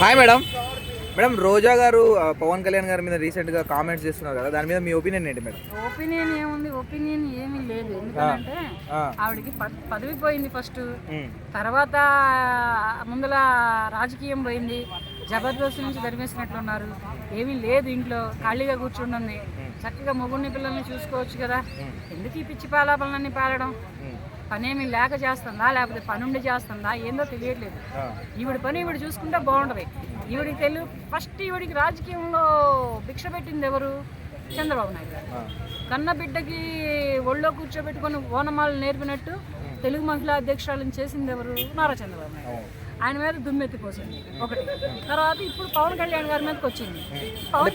Hi madam madam రోజా గారు పవన్ కళ్యాణ్ గారి మీద రీసెంట్గా కామెంట్స్ చేస్తున్నారు కదా దాని మీద మీ ఒపీనియన్ ఏంటి మేడం ఒపీనియన్ ఏముంది? ఒపీనియన్ ఏమీ లేదు. ఎందుకంటే ఆవిడకి పదవి పోయింది ఫస్ట్ తర్వాత ముందల రాజకీయం పోయింది. జబర్దస్త్ నుంచి ధర్మేసినట్లున్నారు ఏమీ లేదు ఇంట్లో. ఖాళీగా కూర్చుంటుంది. చక్కగా మొగుడిని పిల్లల్ని చూసుకోవచ్చు కదా. ఎందుకు ఈ పిచ్చి పాలాపలన్నీ పాలడం? పనేమి లేక చేస్తుందా లేకపోతే పనుండి చేస్తుందా ఏందో తెలియట్లేదు. ఈవిడ పని ఈవిడ చూసుకుంటే బాగుంటుంది. ఈవిడికి తెలు ఫస్ట్ ఈవిడికి రాజకీయంలో భిక్ష పెట్టింది ఎవరు? చంద్రబాబు నాయుడు గారు. కన్న బిడ్డకి ఒళ్ళో కూర్చోబెట్టుకొని ఓనమాలు నేర్పినట్టు తెలుగు మహిళా అధ్యక్షురాలను చేసింది ఎవరు? నారా చంద్రబాబు నాయుడు. ఆయన మీద దుమ్మెత్తిపోసింది ఒకటి. తర్వాత ఇప్పుడు పవన్ కళ్యాణ్ గారి మీదకి వచ్చింది.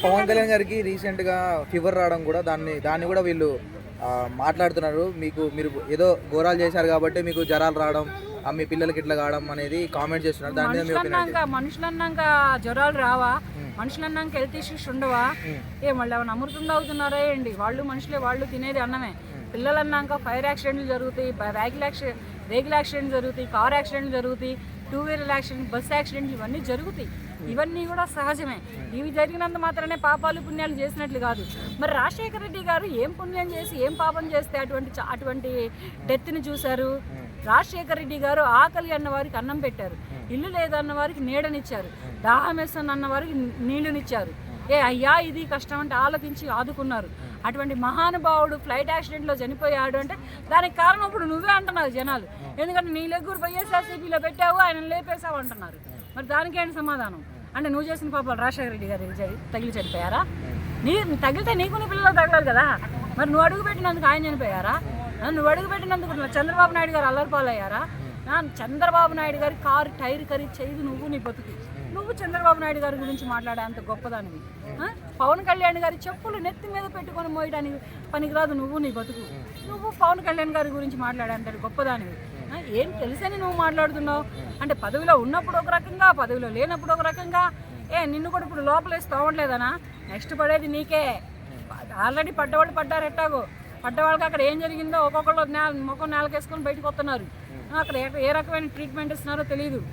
పవన్ కళ్యాణ్ గారికి రీసెంట్గా ఫీవర్ రావడం కూడా దాన్ని దాన్ని కూడా వీళ్ళు మాట్లాడుతున్నారు. మీకు మీరు ఏదో ఘోరాలు చేశారు కాబట్టి మీకు జ్వరాలు రావడం మీ పిల్లలకి ఇట్లా కావడం అనేది కామెంట్ చేస్తున్నారు. దాని మీద మీ ఒపీనియన్ మనుషులన్నాక మనుషులన్నాక జ్వరాలు రావా? మనుషులన్నాక హెల్త్ ఇష్యూస్ ఉండవా? ఏ వాళ్ళు ఏమైనా అమృతం తాగుతున్నారా ఏంటి? వాళ్ళు మనుషులే వాళ్ళు తినేది అన్నమే. పిల్లలు అన్నాక ఫైర్ యాక్సిడెంట్లు జరుగుతాయి వెహికల్ యాక్సిడెంట్ వెహికల్ యాక్సిడెంట్ జరుగుతాయి కార్ యాక్సిడెంట్లు జరుగుతాయి టూ వీలర్ యాక్సిడెంట్ బస్ యాక్సిడెంట్లు ఇవన్నీ జరుగుతాయి. ఇవన్నీ కూడా సహజమే. ఇవి జరిగినంత మాత్రమే పాపాలు పుణ్యాలు చేసినట్లు కాదు. మరి రాజశేఖర రెడ్డి గారు ఏం పుణ్యం చేసి ఏం పాపం చేస్తే అటువంటి అటువంటి డెత్ని చూశారు? రాజశేఖర రెడ్డి గారు ఆకలి అన్న వారికి అన్నం పెట్టారు. ఇల్లు లేదన్న వారికి నీడనిచ్చారు. దాహం అన్న వారికి నీళ్ళునిచ్చారు. ఏ అయ్యా ఇది కష్టం అంటే ఆలోచించి ఆదుకున్నారు. అటువంటి మహానుభావుడు ఫ్లైట్ యాక్సిడెంట్లో చనిపోయాడు అంటే దానికి కారణం ఇప్పుడు నువ్వే అంటున్నారు జనాలు. ఎందుకంటే నీ లెగ్గురు వైఎస్ఆర్సీపీలో పెట్టావు ఆయన లేపేశావు అంటున్నారు. మరి దానికేంటి సమాధానం? అంటే నువ్వు చేసిన పాపాలు రాజశేఖర రెడ్డి గారు తగిలి చనిపోయారా? నీ తగిలితే నీకు నీ పిల్లలు తగలరు కదా. మరి నువ్వు అడుగు పెట్టినందుకు ఆయన చనిపోయారా? నువ్వు అడుగు పెట్టినందుకు చంద్రబాబు నాయుడు గారు అల్లరిపాలయ్యారా పాలయ్యారా? చంద్రబాబు నాయుడు గారి కారు టైర్ కర్రీ చేయదు నువ్వు నీ బతుకు. నువ్వు చంద్రబాబు నాయుడు గారి గురించి మాట్లాడే అంత గొప్పదానివి. పవన్ కళ్యాణ్ గారి చెప్పులు నెత్తి మీద పెట్టుకొని మోయడానికి పనికిరాదు నువ్వు నీ బతుకు. నువ్వు పవన్ కళ్యాణ్ గారి గురించి మాట్లాడే అంత గొప్పదానివి. ఏం తెలుసని నువ్వు మాట్లాడుతున్నావు? అంటే పదవిలో ఉన్నప్పుడు ఒక రకంగా పదవిలో లేనప్పుడు ఒక రకంగా. ఏ నిన్ను కూడా ఇప్పుడు లోపలేసి తోవట్లేదనా నెక్స్ట్ పడేది నీకే. ఆల్రెడీ పడ్డవాళ్ళు పడ్డారు ఎట్టాగో. పడ్డవాళ్ళకి అక్కడ ఏం జరిగిందో ఒక్కొక్కళ్ళు నేల ముఖం నేలకేసుకొని బయటకు వస్తున్నారు. అక్కడ ఏ- రకమైన ట్రీట్మెంట్ ఇస్తున్నారో తెలియదు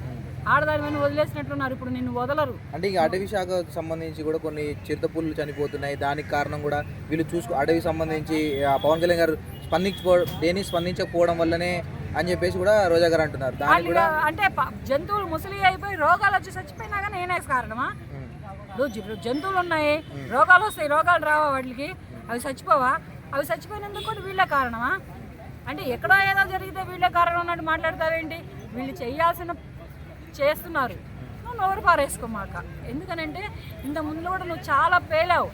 ఆడదాని మీద వదిలేసినట్లున్నారు ఇప్పుడు నిన్ను వదలరు. అంటే ఈ అటవీ శాఖకు సంబంధించి కూడా కొన్ని చిరుతపుల్లు చనిపోతున్నాయి. దానికి కారణం కూడా వీళ్ళు చూసుకో అటవీ సంబంధించి పవన్ కళ్యాణ్ గారు స్పందించుకో దేని స్పందించకపోవడం వల్లనే అని చెప్పేసి కూడా రోజా గారు అంటున్నారు. దానికి కూడా అంటే జంతువులు ముసలి అయిపోయి రోగాలు వచ్చి చచ్చిపోయినా కానీ నేనే కారణమా? జంతువులు ఉన్నాయి రోగాలు వస్తాయి రోగాలు రావా వాటికి? అవి చచ్చిపోవా? అవి చచ్చిపోయినందుకు కూడా వీళ్ళే కారణమా? అంటే ఎక్కడో ఏదో జరిగితే వీళ్ళే కారణం అన్నట్టు మాట్లాడతావేంటి? వీళ్ళు చేయాల్సిన చేస్తున్నారు. నువ్వు నోరు పారేసుకోమాక ఎందుకనంటే ఇంత ముందు కూడా నువ్వు చాలా పేలావు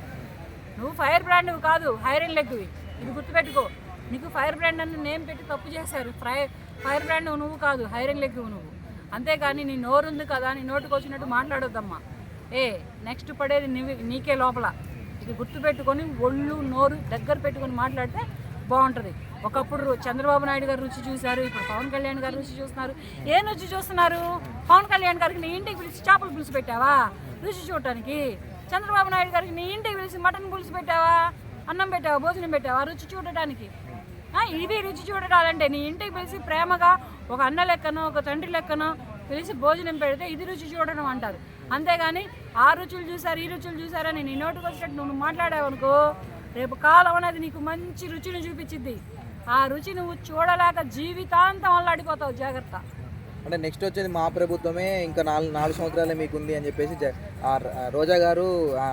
నువ్వు ఫైర్ బ్రాండ్ కాదు హైరన్ లెగ్వి ఇది గుర్తుపెట్టుకో. నీకు ఫైర్ బ్రాండ్ అని నేమ్ పెట్టి తప్పు చేశారు. ఫ్రై ఫైర్ బ్రాండ్ నువ్వు కాదు హైరింగ్ లెగ్ నువ్వు. అంతేగాని నీ నోరు ఉంది కదా నీ నోటుకు వచ్చినట్టు మాట్లాడొద్దమ్మా. ఏ నెక్స్ట్ పడేది నీ నీకే లోపల. ఇది గుర్తుపెట్టుకొని ఒళ్ళు నోరు దగ్గర పెట్టుకొని మాట్లాడితే బాగుంటుంది. ఒకప్పుడు చంద్రబాబు నాయుడు గారు రుచి చూశారు ఇప్పుడు పవన్ కళ్యాణ్ గారు రుచి చూస్తున్నారు. ఏం రుచి చూస్తున్నారు? పవన్ కళ్యాణ్ గారికి నీ ఇంటికి పిలిచి చేపలు పులుసు పెట్టావా? రుచి చూడటానికి. చంద్రబాబు నాయుడు గారికి నీ ఇంటికి పిలిచి మటన్ పులుసు పెట్టావా? అన్నం పెట్టావా? భోజనం పెట్టావా? రుచి చూడటానికి. ఇవి రుచి చూడటాలంటే నీ ఇంటికి పిలిచి ప్రేమగా ఒక అన్న లెక్కనో ఒక తండ్రి లెక్కనో పిలిచి భోజనం పెడితే ఇది రుచి చూడడం అంటారు. అంతేగాని ఆ రుచులు చూసారు ఈ రుచులు చూసారని నీ నోటికి వచ్చినట్టు నువ్వు మాట్లాడావనుకో రేపు కాలం అనేది నీకు మంచి రుచిని చూపించిద్ది. ఆ రుచి నువ్వు చూడలేక జీవితాంతం అల్లాడిపోతావు జాగ్రత్త. అంటే నెక్స్ట్ వచ్చేది మా ప్రభుత్వమే ఇంకా నాలుగు నాలుగు సంవత్సరాలే మీకు ఉంది అని చెప్పేసి రోజా గారు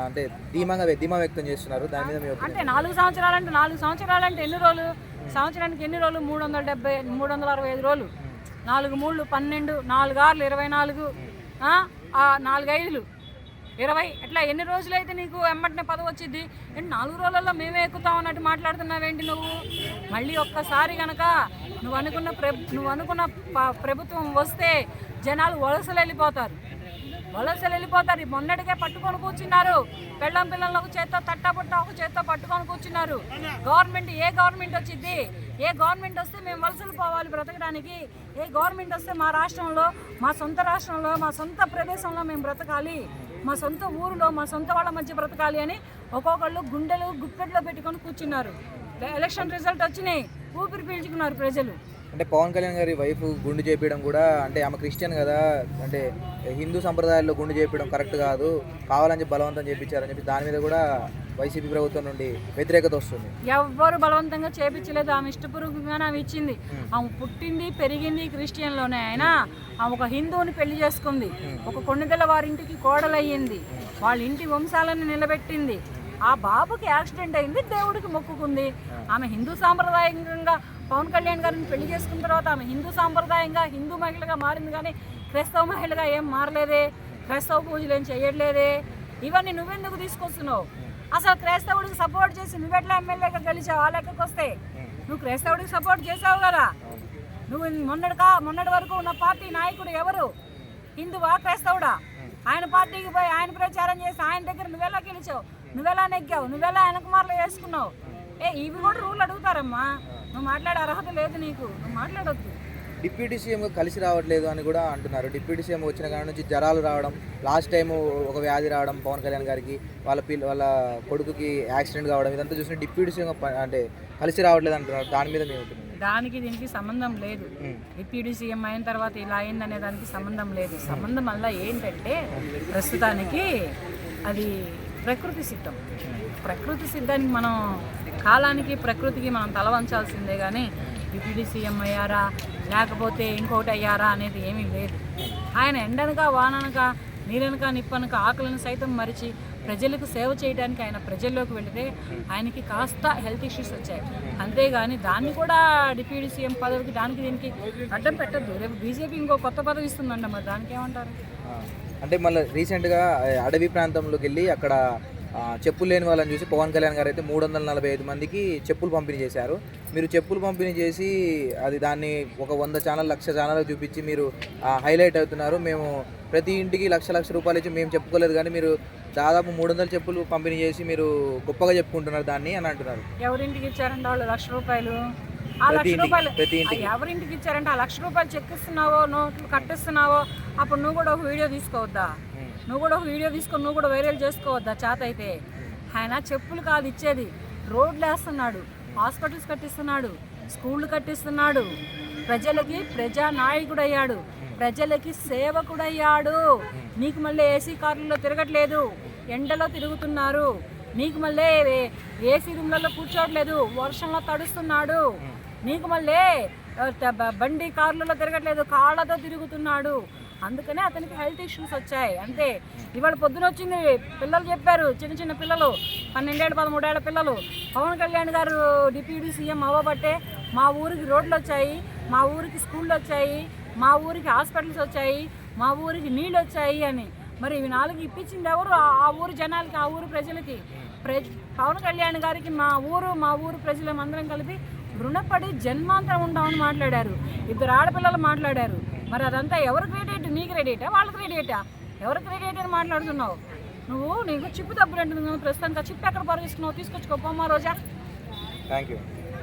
అంటే ధీమాగా ధీమా వ్యక్తం చేస్తున్నారు. దాని మీద. అంటే నాలుగు సంవత్సరాలు అంటే నాలుగు సంవత్సరాలు అంటే ఎన్ని రోజులు? సంవత్సరానికి ఎన్ని రోజులు? మూడు వందల డెబ్బై మూడు వందల అరవై ఐదు రోజులు. నాలుగు మూడు పన్నెండు నాలుగు ఆరులు ఇరవై నాలుగు నాలుగు ఐదులు ఇరవై అట్లా ఎన్ని రోజులు అయితే నీకు వెంబడిన పదవి వచ్చింది ఏంటి నాలుగు రోజులలో మేమే ఎక్కుతాం అన్నట్టు మాట్లాడుతున్నావేంటి నువ్వు? మళ్ళీ ఒక్కసారి కనుక నువ్వు అనుకున్న ప్ర నువ్వు అనుకున్న ప్రభుత్వం వస్తే జనాలు వలసలు వెళ్ళిపోతారు వలసలు వెళ్ళిపోతారు. మొన్నటికే పట్టుకొని కూర్చున్నారు. పెళ్ళం పిల్లలకు ఒక చేత్తో తట్టబుట్ట ఒక చేత్తో పట్టుకొని కూర్చున్నారు. గవర్నమెంట్ ఏ గవర్నమెంట్ వచ్చింది ఏ గవర్నమెంట్ వస్తే మేము వలసలు పోవాలి బ్రతకడానికి? ఏ గవర్నమెంట్ వస్తే మా రాష్ట్రంలో మా సొంత రాష్ట్రంలో మా సొంత ప్రదేశంలో మేము బ్రతకాలి? మా సొంత ఊరిలో మా సొంత వాళ్ళ మధ్య బ్రతకాలి అని ఒక్కొక్కళ్ళు గుండెలు గుప్పెట్లో పెట్టుకొని కూర్చున్నారు. ఎలక్షన్ రిజల్ట్ వచ్చినాయి. ఊపిరి పీల్చుకున్నారు ప్రజలు. అంటే పవన్ కళ్యాణ్ గారి వైఫ్ గుండు చేపించడం కూడా అంటే ఆమె క్రిస్టియన్ కదా అంటే హిందూ సంప్రదాయాల్లో గుండు చేపించడం కరెక్ట్ కాదు కావాలని చెప్పి బలవంతం చేపించారని చెప్పి దాని మీద కూడా వైసీపీ ప్రభుత్వం నుండి వ్యతిరేకత వస్తుంది. ఎవ్వరు బలవంతంగా చేపించలేదు. ఆమె ఇష్టపూర్వకంగానే ఆమె ఇచ్చింది. ఆమె పుట్టింది పెరిగింది క్రిస్టియన్లోనే. అయినా ఆమె ఒక హిందువుని పెళ్ళి చేసుకుంది. ఒక కొన్నిదల వారింటికి కోడలయ్యింది. వాళ్ళ ఇంటి వంశాలను నిలబెట్టింది. ఆ బాబుకి యాక్సిడెంట్ అయింది దేవుడికి మొక్కుకుంది. ఆమె హిందూ సాంప్రదాయంగా పవన్ కళ్యాణ్ గారిని పెళ్ళి చేసుకున్న తర్వాత ఆమె హిందూ సాంప్రదాయంగా హిందూ మహిళగా మారింది కానీ క్రైస్తవ మహిళగా ఏం మారలేదే క్రైస్తవ పూజలు ఏం చేయట్లేదే. ఇవన్నీ నువ్వెందుకు తీసుకొస్తున్నావు? అసలు క్రైస్తవుడికి సపోర్ట్ చేసి నువ్వెట్లా ఎమ్మెల్యేగా గెలిచావు? ఆ లెక్కకు వస్తే నువ్వు క్రైస్తవుడికి సపోర్ట్ చేసావు కదా. నువ్వు మొన్నటికా మొన్నటి వరకు ఉన్న పార్టీ నాయకుడు ఎవరు? హిందువా క్రైస్తవుడా? ఆయన పార్టీకి పోయి ఆయన ప్రచారం చేసి ఆయన దగ్గర నువ్వెలా గెలిచావు? నువ్వెలా నెగ్గావు? నువ్వెలా వెనకమార్లు వేసుకున్నావు? ఏ ఇవి కూడా రూల్ అడుగుతారమ్మా. నువ్వు మాట్లాడే అర్హత లేదు నీకు. నువ్వు మాట్లాడొద్దు. డిప్యూటీ సీఎం కలిసి రావట్లేదు అని కూడా అంటున్నారు. డిప్యూటీ సీఎం వచ్చిన కాడ నుంచి జ్వరాలు రావడం లాస్ట్ టైం ఒక వ్యాధి రావడం పవన్ కళ్యాణ్ గారికి వాళ్ళ పిల్ల వాళ్ళ కొడుకుకి యాక్సిడెంట్ కావడం ఇదంతా చూసిన డిప్యూటీ సీఎం అంటే కలిసి రావట్లేదు అంటున్నారు. దాని మీద మేము దానికి దీనికి సంబంధం లేదు. డిప్యూటీ సీఎం అయిన తర్వాత ఇలా అయిందనే దానికి సంబంధం లేదు. సంబంధం వల్ల ఏంటంటే ప్రస్తుతానికి అది ప్రకృతి సిద్ధం. ప్రకృతి సిద్ధానికి మనం కాలానికి ప్రకృతికి మనం తలవంచాల్సిందే కానీ డిప్యూటీ సీఎం అయ్యారా లేకపోతే ఇంకోటి అయ్యారా అనేది ఏమీ లేదు. ఆయన ఎండనక వాననక నీరనక నిప్పనక ఆకలిని సైతం మరిచి ప్రజలకు సేవ చేయడానికి ఆయన ప్రజల్లోకి వెళితే ఆయనకి కాస్త హెల్త్ ఇష్యూస్ వచ్చాయి. అంతేగాని దాన్ని కూడా డిప్యూటీ సీఎం పదవికి దానికి దీనికి అడ్డం పెట్టద్దు. రేపు బీజేపీ ఇంకో కొత్త పదవి ఇస్తుందంట మరి దానికి ఏమంటారు? అంటే మళ్ళీ రీసెంట్గా అడవి ప్రాంతంలోకి వెళ్ళి అక్కడ చెప్పులు లేని వాళ్ళని చూసి పవన్ కళ్యాణ్ గారు అయితే మూడు వందల నలభై ఐదు మందికి చెప్పులు పంపిణీ చేశారు. మీరు చెప్పులు పంపిణీ చేసి అది దాన్ని ఒక వంద ఛానల్ లక్ష ఛానల్ చూపించి మీరు హైలైట్ అవుతున్నారు. మేము ప్రతి ఇంటికి లక్ష లక్ష రూపాయలు ఇచ్చి మేము చెప్పుకోలేదు కానీ మీరు దాదాపు మూడు వందల చెప్పులు పంపిణీ చేసి మీరు గొప్పగా చెప్పుకుంటున్నారు దాన్ని అని అంటున్నారు. ఎవరింటికి ఇచ్చారంటే వాళ్ళు? లక్ష రూపాయలు? ఆ లక్ష రూపాయలు. ఎవరింటికి ఇచ్చారంటే ఆ లక్ష రూపాయలు చెక్కిస్తున్నావో నోట్లు కట్టిస్తున్నావో అప్పుడు నువ్వు కూడా ఒక వీడియో తీసుకోవద్దా? నువ్వు కూడా ఒక వీడియో తీసుకొని నువ్వు కూడా వైరల్ చేసుకోవద్దా చేత అయితే? ఆయన చెప్పులు కాదు ఇచ్చేది. రోడ్లు వేస్తున్నాడు హాస్పిటల్స్ కట్టిస్తున్నాడు స్కూళ్ళు కట్టిస్తున్నాడు ప్రజలకి ప్రజా నాయకుడు అయ్యాడు ప్రజలకి సేవకుడయ్యాడు. నీకు మళ్ళీ ఏసీ కార్లలో తిరగట్లేదు ఎండలో తిరుగుతున్నారు. నీకు మళ్ళీ ఏసీ రూమ్లలో కూర్చోవట్లేదు వర్షంలో తడుస్తున్నాడు. నీకు మళ్ళీ బండి కార్లలో తిరగట్లేదు కాళ్ళతో తిరుగుతున్నాడు. అందుకనే అతనికి హెల్త్ ఇష్యూస్ వచ్చాయి. అంతే. ఇవాళ పొద్దున వచ్చింది పిల్లలు చెప్పారు చిన్న చిన్న పిల్లలు పన్నెండేళ్ళు పదమూడేళ్ళ పిల్లలు. పవన్ కళ్యాణ్ గారు డిప్యూటీ సీఎం అవ్వబట్టే మా ఊరికి రోడ్లు వచ్చాయి మా ఊరికి స్కూళ్ళు వచ్చాయి మా ఊరికి హాస్పిటల్స్ వచ్చాయి మా ఊరికి నీళ్ళు వచ్చాయి అని. మరి ఇవి నాలుగు ఇప్పించింది ఎవరు? ఆ- ఆ ఊరు జనాలకి ఆ ఊరు ప్రజలకి. ప్రజ పవన్ కళ్యాణ్ గారికి మా ఊరు మా ఊరు ప్రజలం అందరం కలిపి రుణపడి జన్మాంతరం ఉంటామని మాట్లాడారు. ఇద్దరు ఆడపిల్లలు మాట్లాడారు. మరి అదంతా ఎవరు క్రెడిట్ నీ క్రెడిటా వాళ్ళ క్రెడిటా ఎవరు క్రెడిట్ అని మాట్లాడుతున్నావు? నువ్వు నీకు చిప్పు తప్పులు అంటుంది ప్రస్తుతానికి ఆ చిప్పు ఎక్కడ పొరగిస్తున్నావు తీసుకొచ్చుకోపోమ్మా రోజా. Thank you